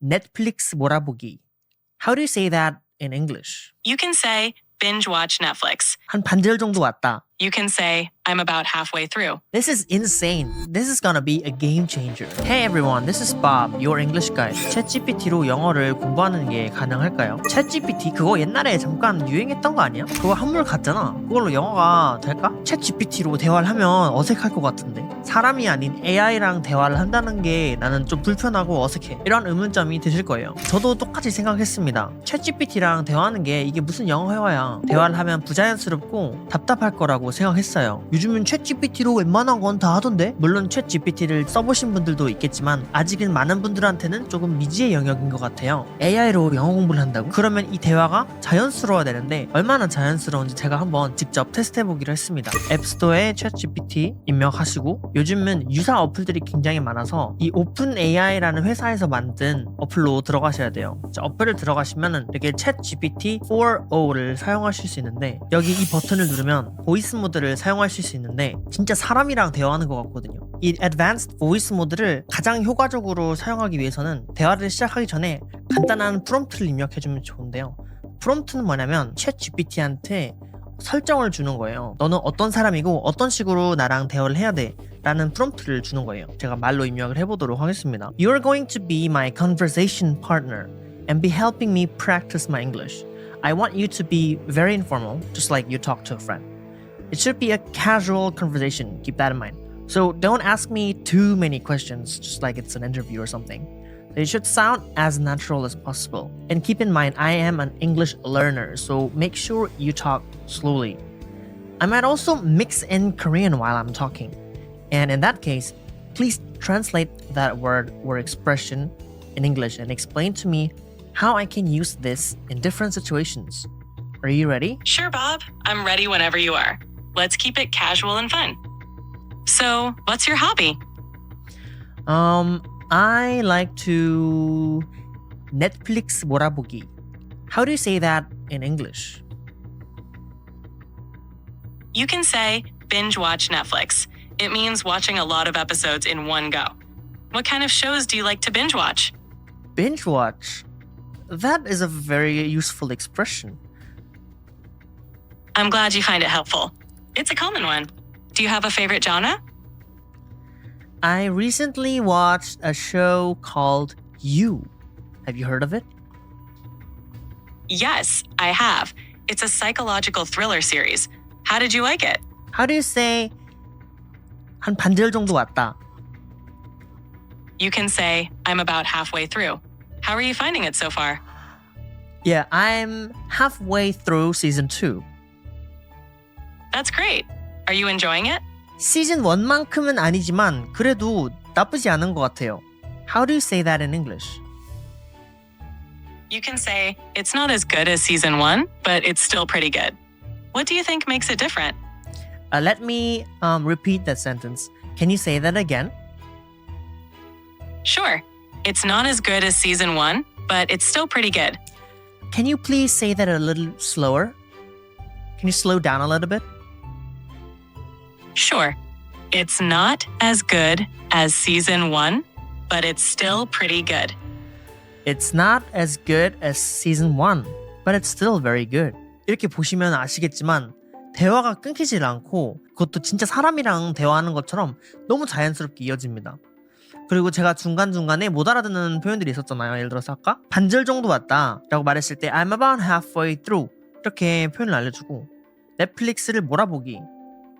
넷플릭스 몰아보기. How do you say that in English? You can say binge watch Netflix. 한 반절 정도 왔다. You can say I'm about halfway through. This is insane. This is gonna be a game changer. Hey everyone, this is Bob, your English guide. 챗GPT로 영어를 공부하는 게 가능할까요? 챗GPT 그거 옛날에 잠깐 유행했던 거 아니야? 그거 한물 갔잖아. 그걸로 영어가 될까? 챗GPT로 대화를 하면 어색할 것 같은데. 사람이 아닌 AI랑 대화를 한다는 게 나는 좀 불편하고 어색해. 이런 의문점이 드실 거예요. 저도 똑같이 생각했습니다. 챗GPT랑 대화하는 게 이게 무슨 영어 회화야. 대화를 하면 부자연스럽고 답답할 거라고 생각했어요. 요즘은 챗GPT로 웬만한 건 다 하던데? 물론 챗GPT를 써보신 분들도 있겠지만 아직은 많은 분들한테는 조금 미지의 영역인 것 같아요. AI로 영어 공부를 한다고? 그러면 이 대화가 자연스러워야 되는데 얼마나 자연스러운지 제가 한번 직접 테스트해보기로 했습니다. 앱스토어에 챗GPT 입력하시고 요즘은 유사 어플들이 굉장히 많아서 이 오픈 AI라는 회사에서 만든 어플로 들어가셔야 돼요. 자, 어플을 들어가시면은 이렇게 챗GPT 4o를 사용하실 수 있는데 여기 이 버튼을 누르면 보이스 모드를 사용하실 수 있는데 진짜 사람이랑 대화하는 것 같거든요. 이 Advanced Voice 모드를 가장 효과적으로 사용하기 위해서는 대화를 시작하기 전에 간단한 프롬프트를 입력해주면 좋은데요. 프롬프트는 뭐냐면 챗GPT한테 설정을 주는 거예요. 너는 어떤 사람이고 어떤 식으로 나랑 대화를 해야 돼. 라는 프롬프트를 주는 거예요. 제가 말로 입력을 해보도록 하겠습니다. You're going to be my conversation partner and be helping me practice my English. I want you to be very informal, just like you talk to a friend. It should be a casual conversation, keep that in mind. So don't ask me too many questions, just like it's an interview or something. It should sound as natural as possible. And keep in mind, I am an English learner, so make sure you talk slowly. I might also mix in Korean while I'm talking. And in that case, please translate that word or expression in English and explain to me how I can use this in different situations. Are you ready? Sure, Bob. I'm ready whenever you are. Let's keep it casual and fun. So, what's your hobby? Um, I like to Netflix borabugi. How do you say that in English? You can say binge watch Netflix. It means watching a lot of episodes in one go. What kind of shows do you like to binge watch? Binge watch? That is a very useful expression. I'm glad you find it helpful. It's a common one. Do you have a favorite genre? I recently watched a show called You. Have you heard of it? Yes, I have. It's a psychological thriller series. How did you like it? How do you say 한 반절 정도 왔다? You can say, I'm about halfway through. How are you finding it so far? Yeah, I'm halfway through season 2. That's great. Are you enjoying it? 시즌 1만큼은 아니지만 그래도 나쁘지 않은 것 같아요. How do you say that in English? You can say, it's not as good as season one, but it's still pretty good. What do you think makes it different? Uh, let me um, repeat that sentence. Can you say that again? Sure, it's not as good as season one, but it's still pretty good. Can you please say that a little slower? Can you slow down a little bit? Sure, it's not as good as season one, but it's still pretty good. It's not as good as season 1, but it's still very good. 이렇게 보시면 아시겠지만 대화가 끊기질 않고 그것도 진짜 사람이랑 대화하는 것처럼 너무 자연스럽게 이어집니다. 그리고 제가 중간중간에 못 알아듣는 표현들이 있었잖아요. 예를 들어서 아까 반절 정도 왔다 라고 말했을 때 I'm about halfway through 이렇게 표현을 알려주고 넷플릭스를 몰아보기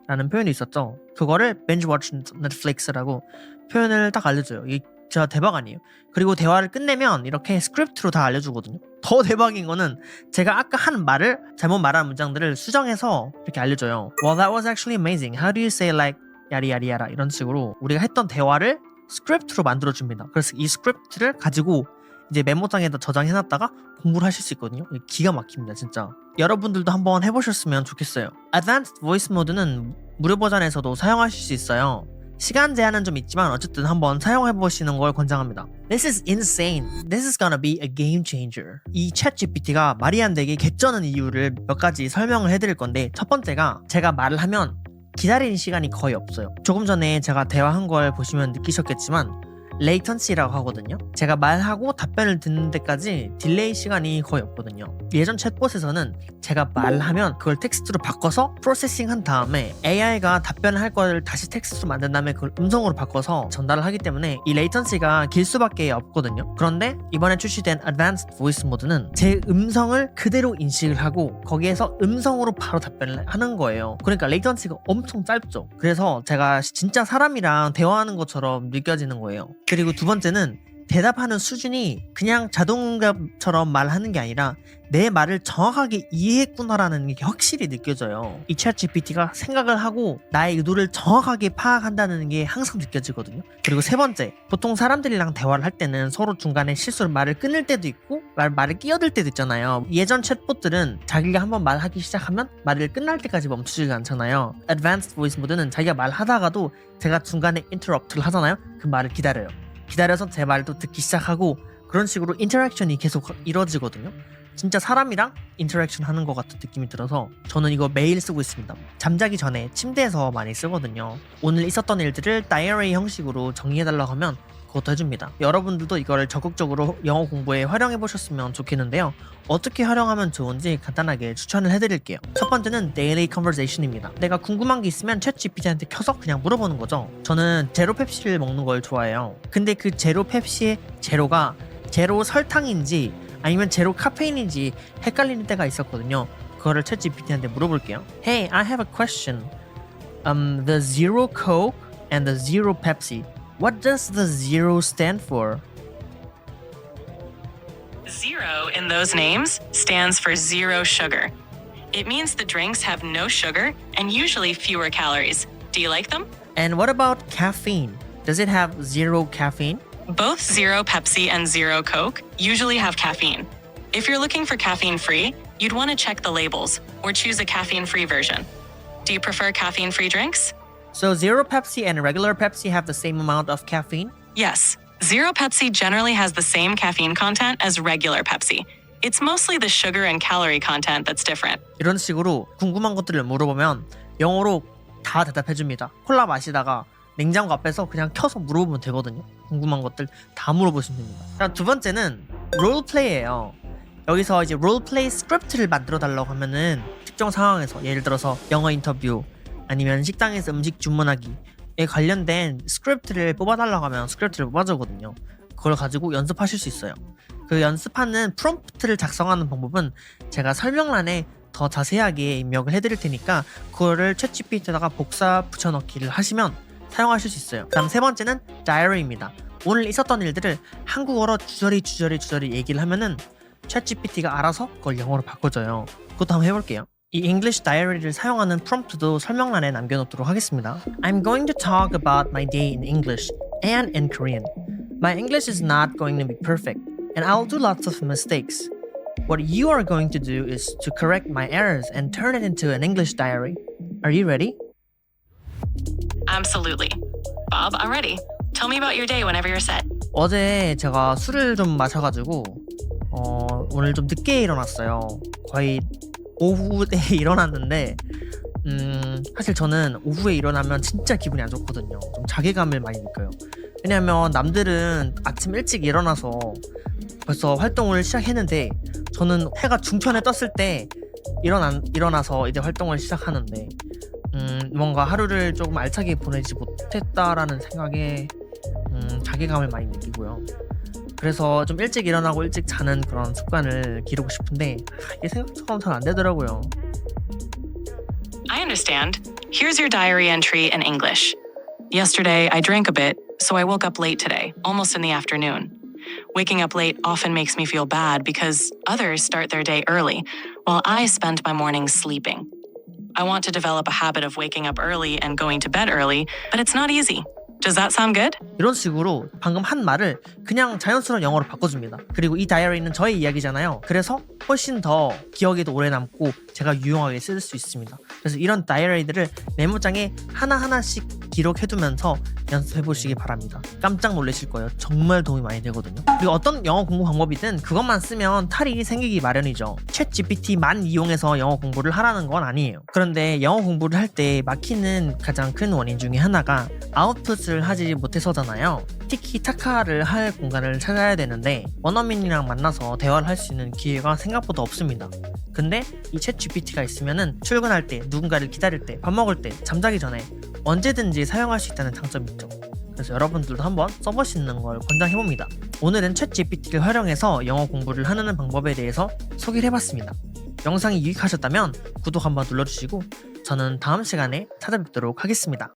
라는 표현이 있었죠. 그거를 binge watch Netflix라고 표현을 딱 알려줘요. 이게 진짜 대박 아니에요. 그리고 대화를 끝내면 이렇게 스크립트로 다 알려주거든요. 더 대박인 거는 제가 아까 한 말을 잘못 말한 문장들을 수정해서 이렇게 알려줘요. Well, that was actually amazing. How do you say like 야리야리야라 이런 식으로 우리가 했던 대화를 스크립트로 만들어줍니다. 그래서 이 스크립트를 가지고 이제 메모장에다 저장해놨다가 공부를 하실 수 있거든요. 기가 막힙니다, 진짜. 여러분들도 한번 해보셨으면 좋겠어요. Advanced Voice 모드는 무료 버전에서도 사용하실 수 있어요. 시간 제한은 좀 있지만 어쨌든 한번 사용해 보시는 걸 권장합니다. This is insane. This is gonna be a game changer. 이 챗GPT가 말이 안 되게 개쩌는 이유를 몇 가지 설명을 해드릴 건데 첫 번째가 제가 말을 하면 기다리는 시간이 거의 없어요. 조금 전에 제가 대화한 걸 보시면 느끼셨겠지만 레이턴시라고 하거든요. 제가 말하고 답변을 듣는 데까지 딜레이 시간이 거의 없거든요. 예전 챗봇에서는 제가 말하면 그걸 텍스트로 바꿔서 프로세싱 한 다음에 AI가 답변을 할걸 다시 텍스트로 만든 다음에 그걸 음성으로 바꿔서 전달을 하기 때문에 이 레이턴시가 길 수밖에 없거든요. 그런데 이번에 출시된 Advanced Voice 모드는 제 음성을 그대로 인식을 하고 거기에서 음성으로 바로 답변을 하는 거예요. 그러니까 레이턴시가 엄청 짧죠. 그래서 제가 진짜 사람이랑 대화하는 것처럼 느껴지는 거예요. 그리고 두 번째는 대답하는 수준이 그냥 자동답처럼 말하는 게 아니라 내 말을 정확하게 이해했구나라는 게 확실히 느껴져요. 이챗 GPT가 생각을 하고 나의 의도를 정확하게 파악한다는 게 항상 느껴지거든요. 그리고 세 번째, 보통 사람들이랑 대화를 할 때는 서로 중간에 실수로 말을 끊을 때도 있고 말, 말을 끼어들 때도 있잖아요. 예전 챗봇들은 자기가 한번 말하기 시작하면 말을 끝날 때까지 멈추지가 않잖아요. Advanced Voice 모드는 자기가 말하다가도 제가 중간에 interrupt를 하잖아요. 그 말을 기다려요. 기다려서 제 말도 듣기 시작하고 그런 식으로 인터랙션이 계속 이루어지거든요. 진짜 사람이랑 인터랙션 하는 것 같은 느낌이 들어서 저는 이거 매일 쓰고 있습니다. 잠자기 전에 침대에서 많이 쓰거든요. 오늘 있었던 일들을 다이어리 형식으로 정리해달라고 하면 그것도 해줍니다. 여러분들도 이거를 적극적으로 영어 공부에 활용해 보셨으면 좋겠는데요. 어떻게 활용하면 좋은지 간단하게 추천을 해드릴게요. 첫 번째는 Daily Conversation입니다. 내가 궁금한 게 있으면 챗 GPT한테 켜서 그냥 물어보는 거죠. 저는 제로 펩시를 먹는 걸 좋아해요. 근데 그 제로 펩시의 제로가 제로 설탕인지 아니면 제로 카페인인지 헷갈리는 때가 있었거든요. 그거를 챗 GPT한테 물어볼게요. Hey, I have a question. Um, the zero Coke and the zero Pepsi. What does the zero stand for? Zero in those names stands for zero sugar. It means the drinks have no sugar and usually fewer calories. Do you like them? And what about caffeine? Does it have zero caffeine? Both Zero Pepsi and Zero Coke usually have caffeine. If you're looking for caffeine free, you'd want to check the labels or choose a caffeine free version. Do you prefer caffeine free drinks? So zero Pepsi and regular Pepsi have the same amount of caffeine? Yes. Zero Pepsi generally has the same caffeine content as regular Pepsi. It's mostly the sugar and calorie content that's different. 이런 식으로 궁금한 것들을 물어보면 영어로 다 대답해 줍니다. 콜라 마시다가 냉장고 앞에서 그냥 켜서 물어보면 되거든요. 궁금한 것들 다 물어보시면 됩니다. 자, 두 번째는 롤플레이예요. 여기서 이제 롤플레이 스크립트를 만들어 달라고 하면은 특정 상황에서 예를 들어서 영어 인터뷰 아니면 식당에서 음식 주문하기에 관련된 스크립트를 뽑아달라고 하면 스크립트를 뽑아주거든요. 그걸 가지고 연습하실 수 있어요. 그 연습하는 프롬프트를 작성하는 방법은 제가 설명란에 더 자세하게 입력을 해드릴 테니까 그거를 챗 GPT에다가 복사 붙여넣기를 하시면 사용하실 수 있어요. 다음 세 번째는 다이어리입니다. 오늘 있었던 일들을 한국어로 주저리 주저리 주저리 얘기를 하면은 챗 GPT가 알아서 그걸 영어로 바꿔줘요. 그것도 한번 해볼게요. 이 English Diary를 사용하는 프롬프트도 설명란에 남겨놓도록 하겠습니다. I'm going to talk about my day in English and in Korean. My English is not going to be perfect, and I'll do lots of mistakes. What you are going to do is to correct my errors and turn it into an English diary. Are you ready? Absolutely. Bob, I'm ready. Tell me about your day whenever you're set. 어제 제가 술을 좀 마셔가지고 어, 오늘 좀 늦게 일어났어요. 거의 오후에 일어났는데 음, 사실 저는 오후에 일어나면 진짜 기분이 안 좋거든요. 좀 자괴감을 많이 느껴요. 왜냐면 남들은 아침 일찍 일어나서 벌써 활동을 시작했는데 저는 해가 중천에 떴을 때 일어나, 일어나서 이제 활동을 시작하는데 음, 뭔가 하루를 조금 알차게 보내지 못했다라는 생각에 음, 자괴감을 많이 느끼고요. 그래서 좀 일찍 일어나고 일찍 자는 그런 습관을 기르고 싶은데 아, 이게 생각처럼 잘 안 되더라고요. I understand. Here's your diary entry in English. Yesterday, I drank a bit, so I woke up late today, almost in the afternoon. Waking up late often makes me feel bad because others start their day early, while I spend my mornings sleeping. I want to develop a habit of waking up early and going to bed early, but it's not easy. Does that sound good? 이런 식으로 방금 한 말을 그냥 자연스러운 영어로 바꿔줍니다. 그리고 이 다이어리는 저의 이야기잖아요. 그래서 훨씬 더 기억에도 오래 남고 제가 유용하게 쓸 수 있습니다. 그래서 이런 다이어리들을 메모장에 하나하나씩 기록해두면서 연습해 보시기 바랍니다. 깜짝 놀라실 거예요. 정말 도움이 많이 되거든요. 그리고 어떤 영어 공부 방법이든 그것만 쓰면 탈이 생기기 마련이죠. 챗 GPT만 이용해서 영어 공부를 하라는 건 아니에요. 그런데 영어 공부를 할 때 막히는 가장 큰 원인 중에 하나가 아웃풋을 짓을 하지 못해서잖아요. 티키타카를 할 공간을 찾아야 되는데 원어민이랑 만나서 대화를 할 수 있는 기회가 생각보다 없습니다. 근데 이 챗 GPT가 있으면은 출근할 때, 누군가를 기다릴 때, 밥 먹을 때, 잠자기 전에 언제든지 사용할 수 있다는 장점이 있죠. 그래서 여러분들도 한번 써보시는 걸 권장해봅니다. 오늘은 챗 GPT를 활용해서 영어 공부를 하는 방법에 대해서 소개를 해봤습니다. 영상이 유익하셨다면 구독 한번 눌러주시고 저는 다음 시간에 찾아뵙도록 하겠습니다.